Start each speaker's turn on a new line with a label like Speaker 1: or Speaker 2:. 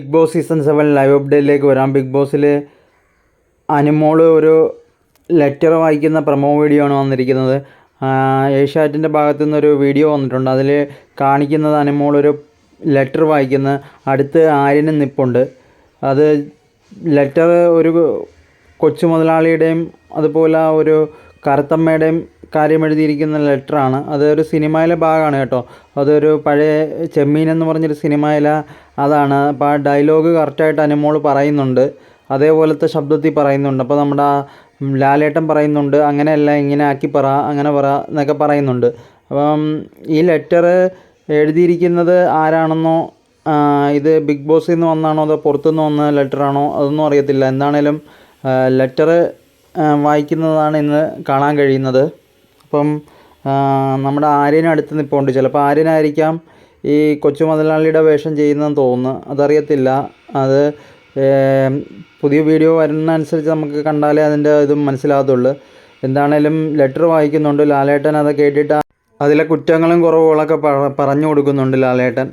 Speaker 1: Bigg Boss season seven live അപ്ഡേറ്റിലേക്ക് വരാം. Big ബോസിൽ അനുമോൾ ഒരു ലെറ്റർ വായിക്കുന്ന പ്രൊമോ വീഡിയോ ആണ് വന്നിരിക്കുന്നത്. ഏഷ്യാറ്റിന്റെ ഭാഗത്തു നിന്നൊരു വീഡിയോ വന്നിട്ടുണ്ട്. അതിൽ കാണിക്കുന്നത് അനുമോൾ ഒരു ലെറ്റർ വായിക്കുന്ന അടുത്ത് ആര്യനും നിപ്പുണ്ട്. അത് ലെറ്റർ ഒരു കൊച്ചു മുതലാളിയുടെയും അതുപോലെ ഒരു കറുത്തമ്മയുടെയും കാര്യം എഴുതിയിരിക്കുന്ന ലെറ്ററാണ് അതൊരു സിനിമയിലെ ഭാഗമാണ് കേട്ടോ. അതൊരു പഴയ ചെമ്മീൻ എന്ന് പറഞ്ഞൊരു സിനിമയിലെ അതാണ്. അപ്പോൾ ആ ഡയലോഗ് കറക്റ്റായിട്ട് അനുമോൾ പറയുന്നുണ്ട്. അതേപോലത്തെ ശബ്ദത്തിൽ പറയുന്നുണ്ട്. അപ്പോൾ നമ്മുടെ ലാലേട്ടൻ പറയുന്നുണ്ട് അങ്ങനെയല്ല ഇങ്ങനെ ആക്കി പറ അങ്ങനെ പറ എന്നൊക്കെ പറയുന്നുണ്ട്. അപ്പം ഈ ലെറ്റർ എഴുതിയിരിക്കുന്നത് ആരാണെന്നോ ഇത് ബിഗ് ബോസിൽ നിന്ന് വന്നാണോ അതോ പുറത്തുനിന്ന് വന്ന ലെറ്ററാണോ അതൊന്നും അറിയത്തില്ല. എന്താണേലും ലെറ്റർ വായിക്കുന്നതാണ് ഇന്ന് കാണാൻ കഴിയുന്നത്. അപ്പം ആ, നമ്മുടെ ആര്യനും അടുത്ത് നിൽപ്പുണ്ട് ചിലപ്പോൾ ആര്യനായിരിക്കാം ഈ കൊച്ചു മുതലാളിയുടെ വേഷം ചെയ്യുന്നതെന്ന് തോന്നുന്നു. അതറിയത്തില്ല. അത് പുതിയ വീഡിയോ വരുന്ന അനുസരിച്ച് നമുക്ക് കണ്ടാലേ അതിന്റെ ഇതും മനസ്സിലാകത്തുള്ളൂ. എന്താണേലും ലെറ്റർ വായിക്കുന്നുണ്ട്. ലാലേട്ടൻ അത് കേട്ടിട്ട് അതിലെ കുറ്റങ്ങളും കുറവുകളൊക്കെ പറഞ്ഞു കൊടുക്കുന്നുണ്ട് ലാലേട്ടൻ.